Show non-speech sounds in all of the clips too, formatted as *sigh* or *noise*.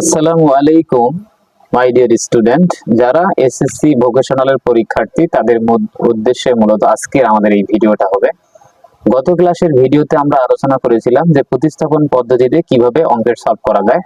আসসালামু আলাইকুম my dear student যারা এসএসসি ভোকেশনালের পরীক্ষার্থী, তাদের উদ্দেশ্যে মূলত আজকে আমাদের এই ভিডিওটা হবে। গত ক্লাসের ভিডিওতে আমরা আলোচনা করেছিলাম যে প্রতিস্থাপন পদ্ধতিতে কীভাবে অঙ্কের সলভ করা যায়।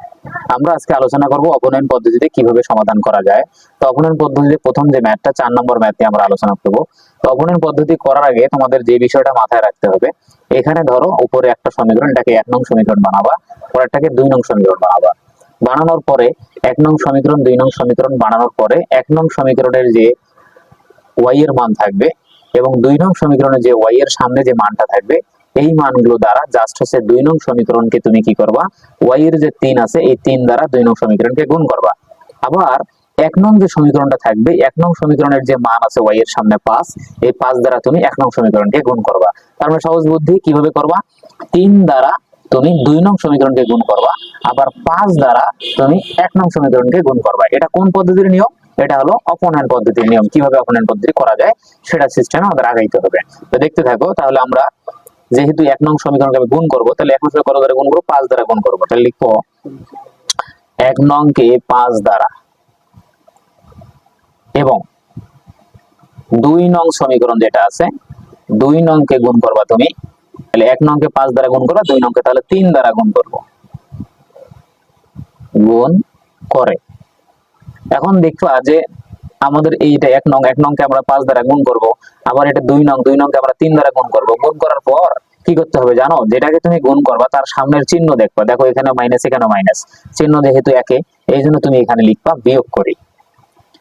আমরা আজকে আলোচনা করব অপনয়ন পদ্ধতিতে কীভাবে সমাধান করা যায়। তো অপনয়ন পদ্ধতিতে প্রথম যে ম্যাথটা, চার নম্বর ম্যাথ আমরা আলোচনা করব। তো অপনয়ন পদ্ধতি করার আগে তোমাদের যে বিষয়টা মাথায় রাখতে হবে, এখানে ধরো উপরে একটা সমীকরণ, এটাকে এক নং সমীকরণ বানাবা, পরেরটাকে দুই নং সমীকরণ বানাবা। বানানোর পরে এক নং সমীকরণ, দুই নং সমীকরণ বানানোর পরে এক নং সমীকরণের যে ওয়াই এর মান থাকবে এবং দুই নং সমীকরণে যে ওয়াই এর সামনে যে মানটা থাকবে, এই মানগুলো দ্বারা জাস্ট হচ্ছে দুই নং সমীকরণকে তুমি কি করবা? ওয়াই এর যে তিন আছে, এই তিন দ্বারা দুই নং সমীকরণকে গুণ করবা। আবার এক নং যে সমীকরণটা থাকবে, এক নং সমীকরণের যে মান আছে ওয়াই এর সামনে পাঁচ, এই পাঁচ দ্বারা তুমি এক নং সমীকরণকে গুণ করবা। তার মানে সহজ বুদ্ধি কীভাবে করবা? তিন দ্বারা তুমি দুই নং সমীকরণকে গুণ করবা, আবার পাঁচ দ্বারা তুমি এক নং সমীকরণকে গুণ করবা। এটা কোন পদ্ধতির নিয়ম? এটা হলো অপনয়ন পদ্ধতির নিয়ম। কীভাবে অপনয়ন পদ্ধতি করা যায়? সেটা সিস্টেমে আমাদের আগাইতে হবে। তো দেখতে থাকো, তাহলে আমরা যেহেতু এক নং সমীকরণকে আমি গুণ করব, তাহলে এক নং কত দ্বারা গুণ করব, পাঁচ দ্বারা গুণ করব। তাহলে লিখব, এক নংকে পাঁচ দ্বারা এবং দুই নং সমীকরণ যেটা আছে, দুই নংকে গুণ করবা তুমি তাহলে এক নংকে পাঁচ দ্বারা গুণ করবা, দুই নংকে তাহলে তিন দ্বারা গুণ করব। গুণ করে। এখন দেখবা যে আমাদের এইটা এক নং, এক নংকে আমরা পাঁচ দ্বারা গুণ করব, আবার এটা দুই নং, দুই নংকে আমরা তিন দ্বারা গুণ করব। গুণ করার পর কি করতে হবে জানো? যেটাকে তুমি গুণ করবা তার সামনের চিহ্ন দেখবা। দেখো এখানে মাইনাস এখানে মাইনাস চিহ্ন যেহেতু একে এই জন্য তুমি এখানে লিখবা বিয়োগ করি।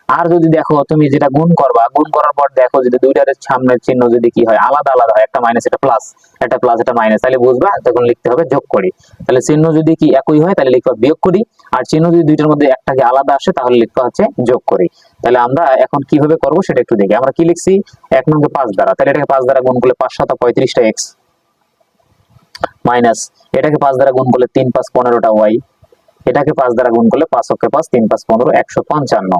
আর যদি দেখো তুমি যেটা গুণ করবা, গুণ করার পর দেখো যদি দুইটার সামনের চিহ্ন যদি কি হয়, আলাদা আলাদা হয়, একটা মাইনাস একটা প্লাস একটা প্লাস একটা মাইনাস তাহলে বুঝবা তখন লিখতে হবে যোগ করি। তাহলে চিহ্ন যদি কি একই হয়, তাহলে লিখবা বিয়োগ করি, আর চিহ্ন যদি দুইটার মধ্যে একটাকে আলাদা আসে, তাহলে লিখবা হচ্ছে যোগ করি। তাহলে আমরা এখন কীভাবে করব সেটা একটু দেখি। আমরা কি লিখছি? এক নম্বর পাঁচ দ্বারা। তাহলে এটাকে পাঁচ দ্বারা গুণ করলে পাঁচ শত পঁয়ত্রিশটা এক্স মাইনাস এটাকে পাঁচ দ্বারা গুণ করলে তিন পাঁচ পনেরোটা ওয়াই এটাকে পাঁচ দ্বারা গুণ করলে পাঁচ অক্ষে পাঁচ, তিন পাঁচ পনেরো, একশো পঞ্চান্ন।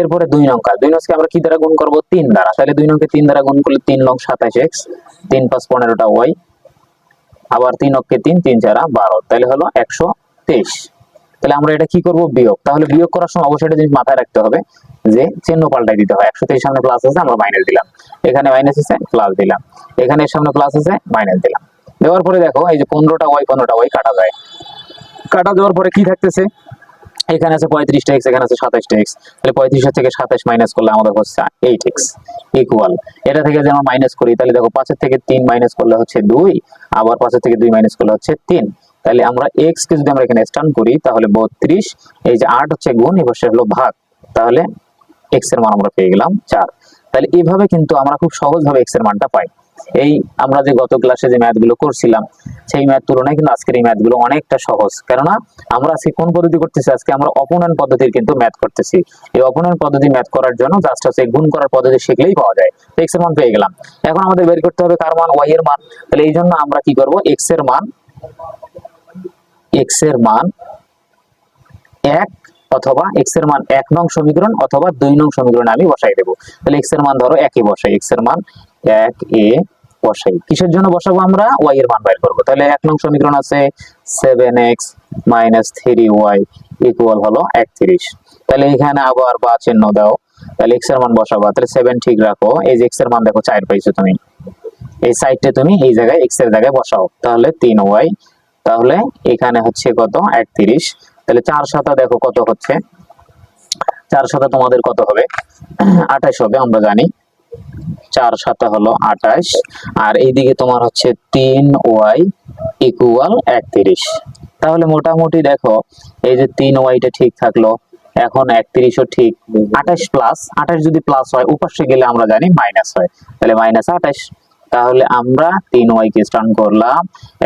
এরপরে দুই নঙ্কা দুই নংকে আমরা কি দ্বারা গুণ করব? তিন দ্বারা। তাহলে দুই নংকে তিন দ্বারা গুণ করলে তিন নং সাতাশ এক্স। তিন পাঁচ পনেরোটা ওয়াই। আবার তিন অক্ষে তিন তিন চারা বারো। তাহলে হলো একশো তেইশ। তাহলে আমরা এটা কি করব? বিয়োগ। তাহলে বিয়োগ করার সময় অবশ্যই একটা জিনিস মাথায় রাখতে হবে যে চিহ্ন পাল্টাই দিতে হয়। একশো তেইশ সামনে প্লাস আছে, আমরা মাইনাস দিলাম। এখানে মাইনাস আছে প্লাস দিলাম। এখানে সামনে প্লাস আছে মাইনাস দিলাম। দেওয়ার পরে দেখো, এই যে পনেরোটা ওয়াই পনেরোটা ওয়াই কাটা যায়। কাটা দেওয়ার পরে কি থাকতেছে? এখানে আছে পঁয়ত্রিশটা এক্স এখানে আছে সাতাশটা এক্স তাহলে পঁয়ত্রিশের থেকে সাতাশ মাইনাস করলে আমাদের হচ্ছে এইট এক্স ইকুয়াল এটা থেকে যে আমরা মাইনাস করি, তাহলে দেখো পাঁচের থেকে তিন মাইনাস করলে হচ্ছে দুই, আবার পাঁচের থেকে দুই মাইনাস করলে হচ্ছে তিন। তাহলে আমরা এক্স কে যদি আমরা এখানে স্টান করি, তাহলে বত্রিশ, এই যে আট হচ্ছে গুণ, এবার হলো ভাগ। তাহলে এক্সের মান আমরা পেয়ে গেলাম চার। তাহলে এইভাবে কিন্তু আমরা খুব সহজভাবে এক্সের মানটা পাই। এই আমরা যে গত ক্লাসে যে ম্যাথগুলো করছিলাম, সেই ম্যাথ তুলনায় কিন্তু আজকের এই ম্যাথগুলো অনেকটা সহজ। কেননা আমরা আজকে কোন পদ্ধতি করতেছি, আজকে আমরা অপনয়ন পদ্ধতির কিন্তু ম্যাথ করতেছি। এই অপনয়ন পদ্ধতি ম্যাথ করার জন্য জাস্ট হচ্ছে গুণ করার পদ্ধতি শিখলেই পাওয়া যায়। এক্সের মান পেয়ে গেলাম। এখন আমাদের বের করতে হবে কার মান? ওয়াই এর মান। তাহলে এই জন্য আমরা কি করব? এক্সের মান এক্সের মান এক অথবা এক্সের মান এক নং সমীকরণ অথবা দুই নং সমীকরণে আমি বসাই দেবো। তাহলে এক্সের মান ধরো একই বসাই। এক্সের মান এক, এ, বসাই। কিসের জন্য বসাবো আমরা? ওয়াই এর মান বের করব। তাহলে এক নং সমীকরণ আছে seven x minus three y equal হলো একত্রিশ তাহলে এখানে আবার বা চিহ্ন দাও। তাহলে এক্সের মান বসাবা। তাহলে সেভেন ঠিক রাখো। এই যে এক্সের মান দেখো, চার পাইছো তুমি। এই সাইডটা তুমি এই জায়গায় এক্সের জায়গায় বসাও। তাহলে তিন ওয়াই তাহলে এখানে হচ্ছে কত? একত্রিশ তাহলে চার শতা দেখো কত হচ্ছে? চার শতা তোমাদের কত হবে? আঠাশ হবে, আমরা জানি। চার সাতা হলো আঠাশ। আর এইদিকে তোমার হচ্ছে তিন ওয়াই ইকুয়াল একত্রিশ। তাহলে মোটামুটি দেখো, এই যে তিন ওয়াইটা ঠিক থাকল, এখন একত্রিশও ঠিক। আঠাশ প্লাস আঠাশ যদি প্লাস হয় উপাসে গেলে আমরা জানি মাইনাস হয়। তাহলে মাইনাস আঠাশ। তাহলে আমরা তিন ওয়াই কে স্টার্ন করলাম।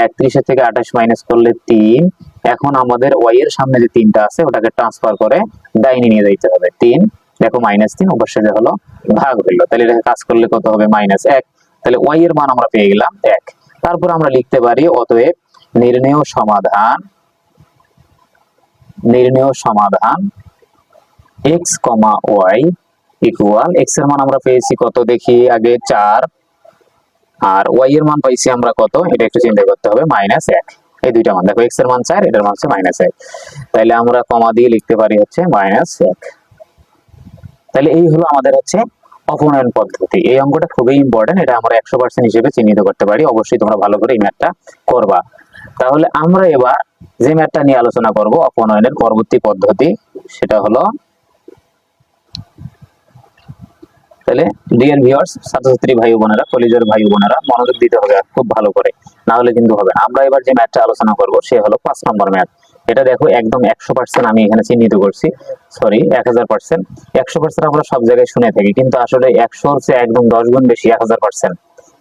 একত্রিশের থেকে আঠাশ মাইনাস করলে তিন। এখন আমাদের ওয়াই এর সামনে যে তিনটা আছে, ওটাকে ট্রান্সফার করে ডাইনে নিয়ে যাইতে হবে। তিন দেখো মাইনাস তিন অবশ্যই যে হলো ভাগ হইল। তাহলে এটা কাজ করলে কত হবে? মাইনাস এক। তাহলে ওয়াই এর মান আমরা পেয়ে গেলাম এক। তারপর আমরা লিখতে পারি অতএব নির্ণেয় সমাধান নির্ণেয় সমাধান এক্স কমা ওয়াই ইকুয়াল এক্সের মান আমরা পেয়েছি কত দেখি আগে? চার। আর ওয়াই এর মান পাইছি আমরা কত? এটা একটু চিন্তা করতে হবে মাইনাস এক। এই দুইটা মান। দেখো এক্সের মান চার, এটার মান হচ্ছে মাইনাস এক। তাহলে আমরা কমা দিয়ে লিখতে পারি হচ্ছে মাইনাস এক। তাহলে এই হলো আমাদের হচ্ছে অপনয়ন পদ্ধতি। এই অঙ্কটা খুবই ইম্পর্টেন্ট এটা আমরা একশো পার্সেন্ট হিসেবে চিহ্নিত করতে পারি। অবশ্যই তোমরা ভালো করে এই ম্যাথটা করবা। তাহলে আমরা এবার যে ম্যাথটা নিয়ে আলোচনা করব অপনয়নের পরবর্তী পদ্ধতি, সেটা হলো তাহলে ডিয়ার ভিউয়ার্স ছাত্রছাত্রী ভাই বোনেরা, কলেজের ভাই বোনেরা, মনোযোগ দিতে হবে খুব ভালো করে, না হলে কিন্তু হবে না। আমরা এবার যে ম্যাথটা আলোচনা করব, সে হলো পাঁচ নম্বর ম্যাথ এটা দেখো একদম একশো পার্সেন্ট আমি এখানে চিহ্নিত করছি। সরি এক হাজার পার্সেন্ট একশো পার্সেন্ট আমরা সব জায়গায় শুনে থাকি, কিন্তু আসলে একশোর চেয়ে একদম দশ গুণ বেশি, এক হাজার পার্সেন্ট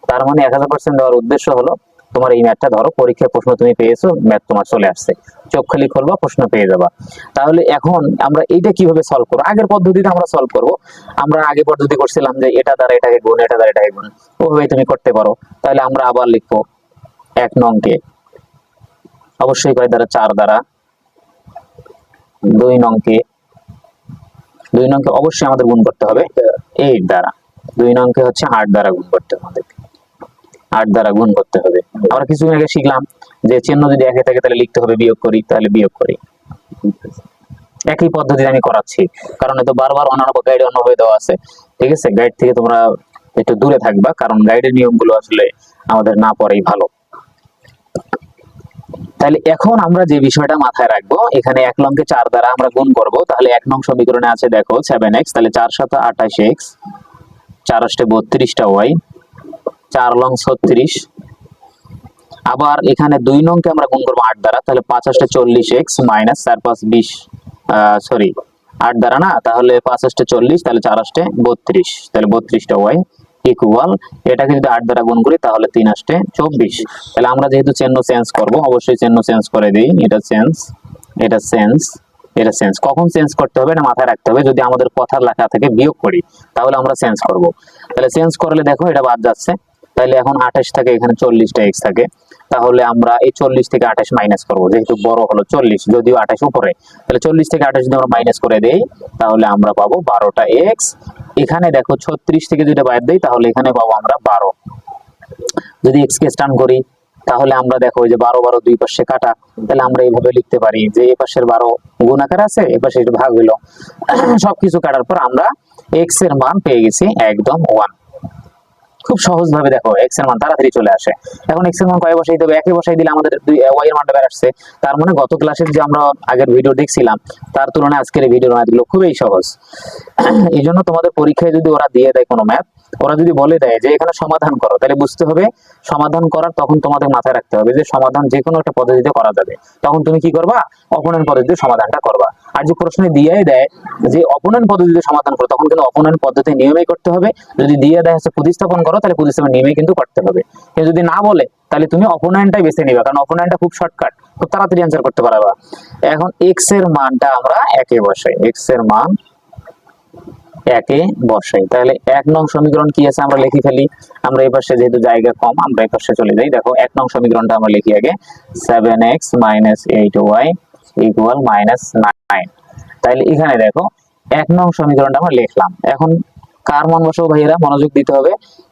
তার মানে এক হাজার পার্সেন্ট দেওয়ার উদ্দেশ্য হলো, তোমার এই ম্যাথটা ধরো পরীক্ষায় প্রশ্ন তুমি পেয়েছ ম্যাথ তোমার চলে আসছে। চোখ খালি খুলবা, প্রশ্ন পেয়ে যাবা। তাহলে এখন আমরা এইটা কীভাবে সলভ করব? আগের পদ্ধতিতে আমরা সলভ করব। আমরা আগে পদ্ধতি করছিলাম যে এটা দ্বারা এটাকে গুণ, এটা দ্বারা এটাকে গুণ। ওভাবে তুমি করতে পারো। তাহলে আমরা আবার লিখব এক নংকে অবশ্যই কয় দ্বারা চার দ্বারা। দুই নংকে দুই নংকে অবশ্যই আমাদের গুণ করতে হবে। এইট দ্বারা। দুই নংকে হচ্ছে আট দ্বারা গুণ করতে হবে আট দ্বারা গুণ করতে হবে। আমরা কিছুদিন আগে শিখলাম যে চিহ্ন যদি একে থাকে তাহলে লিখতে হবে বিয়োগ করি, তাহলে বিয়োগ করি। একই পদ্ধতিতে আমি করাচ্ছি। কারণ এত বারবার অন্যান্য গাইডে অন্যভাবে দেওয়া আছে। ঠিক আছে? গাইড থেকে তোমরা একটু দূরে থাকবা, কারণ গাইডের নিয়মগুলো আসলে আমাদের না পড়াই ভালো। তাহলে এখন আমরা যে বিষয়টা মাথায় রাখব, এখানে এক লংকে চার দ্বারা আমরা গুণ করব, তাহলে এক নং সমীকরণে আছে দেখো সেভেন এক্স তাহলে চার সাথে আঠাশ এক্স চার অষ্টে বত্রিশটা ওয়াই চার লং ছত্রিশ। আবার এখানে দুই নংকে আমরা গুণ করব আট দ্বারা, তাহলে পাঁচ অষ্টে চল্লিশ এক্স মাইনাস চার পাঁচ বিশ সরি আট দ্বারা না? তাহলে পাঁচ অষ্টে চল্লিশ, তাহলে চার অষ্টে বত্রিশ, তাহলে বত্রিশটা ওয়াই ইকুয়াল এটাকে যদি আট দ্বারা গুণ করি, তাহলে তিন আসতে চব্বিশ। তাহলে আমরা যেহেতু চিহ্ন চেঞ্জ করব, অবশ্যই চিহ্ন চেঞ্জ করে দিই। এটা চেঞ্জ এটা চেঞ্জ এটা চেঞ্জ কখন চেঞ্জ করতে হবে, এটা মাথায় রাখতে হবে। যদি আমাদের কথার লেখা থেকে বিয়োগ করি, তাহলে আমরা চেঞ্জ করব। তাহলে চেঞ্জ করলে দেখো, এটা বাদ যাচ্ছে। তাহলে এখন আঠাশ থাকে, এখানে চল্লিশটা এক্স থাকে। তাহলে আমরা এই চল্লিশ থেকে আঠাশ মাইনাস করব। যেহেতু বড় হলো চল্লিশ, যদিও আঠাশ উপরে, তাহলে চল্লিশ থেকে আঠাশ যদি আমরা মাইনাস করে দেই, তাহলে আমরা পাবো বারোটা এক্স এখানে দেখো ছত্রিশ থেকে যদি বাদ দেই, তাহলে এখানে পাবো আমরা বারো। যদি এক্স কে স্টান করি, তাহলে আমরা দেখো যে বারো বারো দুই পাশে কাটা, তাহলে আমরা এইভাবে লিখতে পারি যে এ পাশের বারো গুণ আকার আছে, এ পাশে ভাগ হইল। *clears throat* সবকিছু কাটার পর আমরা এক্সের মান পেয়ে গেছি একদম ওয়ান খুব সহজ ভাবে দেখো এক্সের মান তাড়াতাড়ি চলে আসে। এখন এক্সের মান কয় বসাই দেবে একে বসাই দিলে আমাদের দুই ওয়াই এর মানটা বের আসছে তার মানে গত ক্লাসের যে আমরা আগের ভিডিও দেখছিলাম, তার তুলনায় আজকের এই ভিডিওর ম্যাথগুলো খুবই সহজ। *clears throat* এই জন্য তোমাদের পরীক্ষায় যদি ওরা দিয়ে দেয় কোনো ম্যাথ ওরা যদি বলে দেয় যে এখানে সমাধান করো, তাহলে বুঝতে হবে সমাধান করার তখন তোমাদের মাথায় রাখতে হবে যে সমাধান যে কোনো একটা পদ্ধতিতে করা যাবে। তখন তুমি কি করবা? অপনয়ন পদ্ধতিতে সমাধানটা করবা। আর যে প্রশ্নে দিয়ে দেয় যে অপনয়ন পদ্ধতিতে সমাধান করো, তখন কিন্তু অপনয়ন পদ্ধতি নিয়মেই করতে হবে। যদি দিয়ে দেয় হচ্ছে প্রতিস্থাপন করো তাহলে প্রতিস্থাপন নিয়মেই কিন্তু করতে হবে। কিন্তু যদি না বলে, তাহলে তুমি অপনয়নটাই বেছে নিবে, কারণ অপনয়নটা খুব শর্টকাট খুব তাড়াতাড়ি অ্যান্সার করতে পারবা এখন এক্সের মানটা আমরা একে বসাই এক্সের মান একে বসাই। তাহলে এক নং সমীকরণ কি আছে আমরা লিখি ফেলি। আমরা এই পাশে যেহেতু জায়গা কম, আমরা এই পাশে চলে যাই। দেখো, এক নং সমীকরণটা আমরা লিখি আগে seven x minus eight y equal minus nine তাহলে এখানে দেখো, এক নং সমীকরণটা আমরা লিখলাম। এখন কার মন বসাবো ভাইয়েরা? মনোযোগ দিতে হবে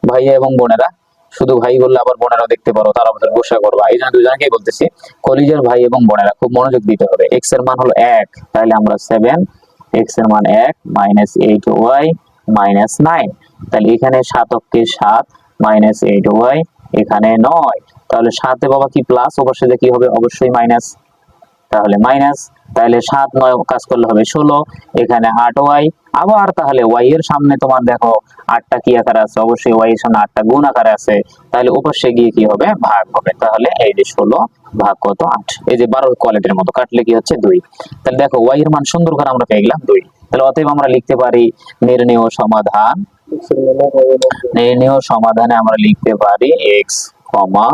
ভাইয়া এবং বোনেরা। শুধু ভাই বললে আবার বোনেরা দেখতে পারো, তারা আমাদের গোসা করবা এই জন্য দুজনকেই বলতেছি, কলিজের ভাই এবং বোনেরা, খুব মনোযোগ দিতে হবে। এক্সের মান হলো এক, তাহলে আমরা সেভেন এক্সের মান এক minus eight y minus nine তাহলে এখানে সাত সাতককে সাত মাইনাস এইট ওয়াই এখানে নয়। তাহলে সাতে বাবা কি প্লাস অবশ্যই কি হবে? অবশ্যই মাইনাস তাহলে মাইনাস তাহলে সাত নয় কাজ করলে হবে ষোলো। এখানে আট ওয়াই আবার তাহলে ওয়াই এর সামনে তোমার দেখো আটটা কি আকার আছে? অবশ্যই ওয়াই এর সামনে আটটা গুণ আকার আছে। তাহলে উপসে গিয়ে কি হবে? ভাগ হবে। তাহলে এই যে ষোলো ভাগ কত? আট। এই যে বারো কোয়ালিটির মতো কাটলে কি হচ্ছে? দুই। তাহলে দেখো ওয়াই এর মান সুন্দর করে আমরা পেয়ে গেলাম দুই। তাহলে অতএব আমরা লিখতে পারি নির্ণেয় সমাধান, নির্ণেয় সমাধানে আমরা লিখতে পারি এক্স কমা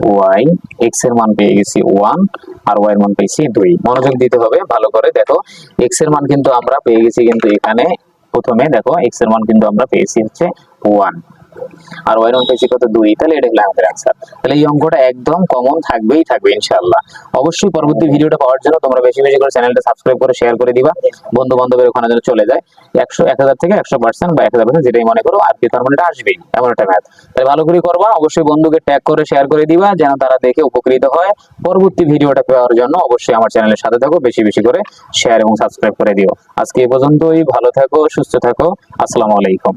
ওয়াই এক্সের মান পেয়ে গেছি ওয়ান আর ওয়াই এর মান পেয়েছি দুই। মনোযোগ দিতে হবে, ভালো করে। দেখো এক্সের মান কিন্তু আমরা পেয়ে গেছি কিন্তু এখানে প্রথমে দেখো এক্সের মান কিন্তু আমরা পেয়েছি হচ্ছে ওয়ান আর ওয়াই বাই সি কত দুই, তাহলে এটা হলো আমাদের অ্যান্সার তাহলে এই অঙ্কটা একদম কমন থাকবেই থাকবে, ইনশাআল্লাহ। অবশ্যই পরবর্তী ভিডিওটা পাওয়ার জন্য তোমরা বেশি বেশি করে চ্যানেলটা সাবস্ক্রাইব করে শেয়ার করে দিবা। বন্ধু বান্ধবের ওখানে যেন চলে যায়। একশো, এক হাজার থেকে একশো পার্সেন্ট বা এক হাজার পার্সেন্ট যেটাই মনে করো আর কি তার মানে আসবেই এমন একটা ম্যাথ তাই ভালো করে করবা, অবশ্যই বন্ধুকে ট্যাগ করে শেয়ার করে দিবা, যেন তারা দেখে উপকৃত হয়। পরবর্তী ভিডিওটা পাওয়ার জন্য অবশ্যই আমার চ্যানেলের সাথে থাকো, বেশি বেশি করে শেয়ার এবং সাবস্ক্রাইব করে দিও। আজকে এই পর্যন্তই, ভালো থাকো, সুস্থ থাকো, আসসালামু আলাইকুম।